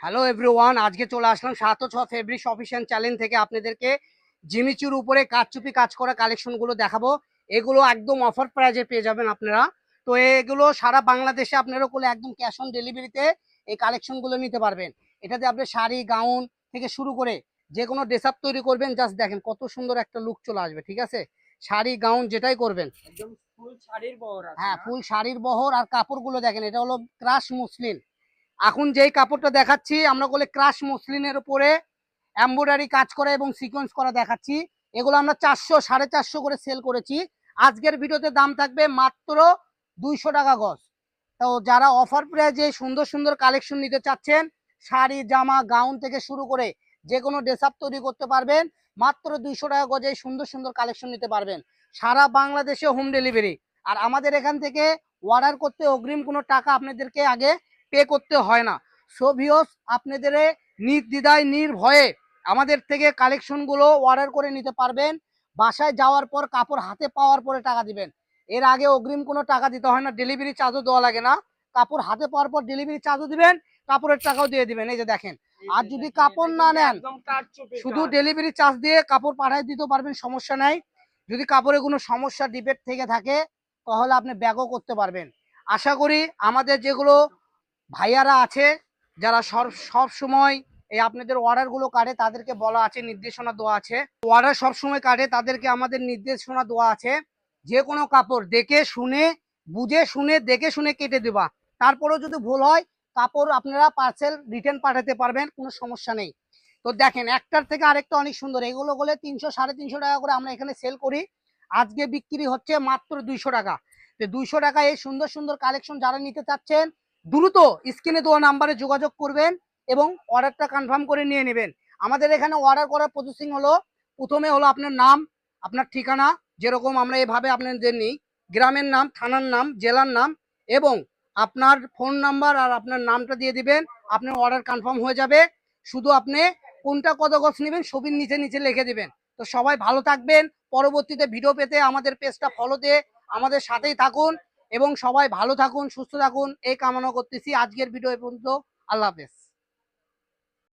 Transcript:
Hello everyone আজকে চলে আসলাম সাত ও ছ ফেব্রিক অফিসিয়াল চ্যালেঞ্জ থেকে আপনাদেরকে জিমিচুর উপরে কাজচুপি কাজ করা কালেকশনগুলো দেখাবো। এগুলো একদম অফার প্রাইজে পেয়ে যাবেন আপনারা। তো এগুলো সারা বাংলাদেশে আপনারা করলে একদম ক্যাশ অন ডেলিভারিতে এই কালেকশনগুলো নিতে পারবেন। এটাতে আপনি শাড়ি গাউন থেকে শুরু করে যে কোনো ড্রেস আপ তৈরি করবেন জাস্ট দেখেন কত সুন্দর একটা লুক চলে আসবে ঠিক আছে? শাড়ি গাউন যেটাই করবেন। একদম ফুল শাড়ির বহর হ্যাঁ ফুল শাড়ির বহর আর কাপড়গুলো দেখেন এটা হলো ক্রাশ মুসলিন এখন যেই কাপড়টা দেখাচ্ছি, আমরা বলে ক্রাশ মসলিনের উপরে এমব্রয়ডারি কাজ করা এবং সিকোয়েন্স করা দেখাচ্ছি। এগুলো আমরা চারশো, সাড়ে চারশো করে সেল করেছি। আজকের ভিডিওতে দাম থাকবে মাত্র দুইশো টাকা গজ। তো যারা অফার প্রাইজে সুন্দর সুন্দর কালেকশন নিতে চাচ্ছেন, শাড়ি, জামা গাউন থেকে শুরু করে যে কোনো ড্রেস আপ তৈরি করতে পারবেন, মাত্র দুইশো টাকা গজে সুন্দর সুন্দর কালেকশন নিতে পারবেন। সারা বাংলাদেশে হোম ডেলিভারি আর আমাদের এখান থেকে অর্ডার করতে অগ্রিম কোনো টাকা আপনাদেরকে আগে পে করতে হয় না। সো ভিওস আপনাদের নির্দ্বিধায় নির্ভয়ে আমাদের থেকে কালেকশনগুলো অর্ডার করে নিতে পারবেন। বাসায় যাওয়ার পর কাপড় হাতে পাওয়ার পরে টাকা দিবেন। এর আগে অগ্রিম কোনো টাকা দিতে হয় না ডেলিভারি চার্জও দেওয়া লাগে না। কাপড় হাতে পাওয়ার পর ডেলিভারি চার্জও দিবেন কাপড়ের টাকাও দিয়ে দিবেন এই যে দেখেন। আর যদি কাপড় না নেন, শুধু ডেলিভারি চার্জ দিয়ে কাপড় পাঠিয়ে দিতে পারবেন সমস্যা নাই। যদি কাপড়ে কোনো সমস্যা ডিপেট থেকে থাকে তাহলে আপনি ব্যাগও করতে পারবেন। আশা করি আমাদের যেগুলো ভাইয়ারা আছে, যারা সব সব সময় এই আপনাদের অর্ডারগুলো কাটে, তাদেরকে বলা আছে, নির্দেশনা দেওয়া আছে। অর্ডার সব সময় কাটে, তাদেরকে আমাদের নির্দেশনা দেওয়া আছে। যে কোনো কাপড় দেখে শুনে, বুঝে শুনে, দেখে শুনে কেটে দেবা। তারপরেও যদি ভুল হয়, কাপড় আপনারা পার্সেল রিটার্ন পাঠাতে পারবেন, কোনো সমস্যা নেই। তো দেখেন, একটার থেকে আরেকটা অনেক সুন্দর। এগুলো বলে তিনশো, সাড়ে তিনশো টাকা করে আমরা এখানে সেল করি। আজকে বিক্রি হচ্ছে মাত্র দুইশো টাকা। তো দুইশো টাকা এই সুন্দর সুন্দর কালেকশন যারা নিতে চাচ্ছেন দ্রুত স্ক্রিনে দেওয়া নাম্বারে যোগাযোগ করবেন এবং অর্ডারটা কনফার্ম করে নিয়ে নেবেন। আমাদের এখানে অর্ডার করার প্রসেসিং হলো, প্রথমে হলো আপনার নাম, আপনার ঠিকানা, যেরকম আমরা এভাবে আপনাদের নিই, গ্রামের নাম, থানার নাম, জেলার নাম, এবং আপনার ফোন নাম্বার আর আপনার নামটা দিয়ে দিবেন, আপনার অর্ডার কনফার্ম হয়ে যাবে। শুধু আপনি কোনটা কত গছ নেবেন ছবির নিচে নিচে লিখে দিবেন। তো সবাই ভালো থাকবেন, পরবর্তীতে ভিডিও পেতে আমাদের পেজটা ফলো দিয়ে আমাদের সাথেই থাকুন। এবং সবাই ভালো থাকুন, সুস্থ থাকুন। এই কামনা করতেছি। আজকের ভিডিও এ পর্যন্ত আল্লাহ হাফেজ।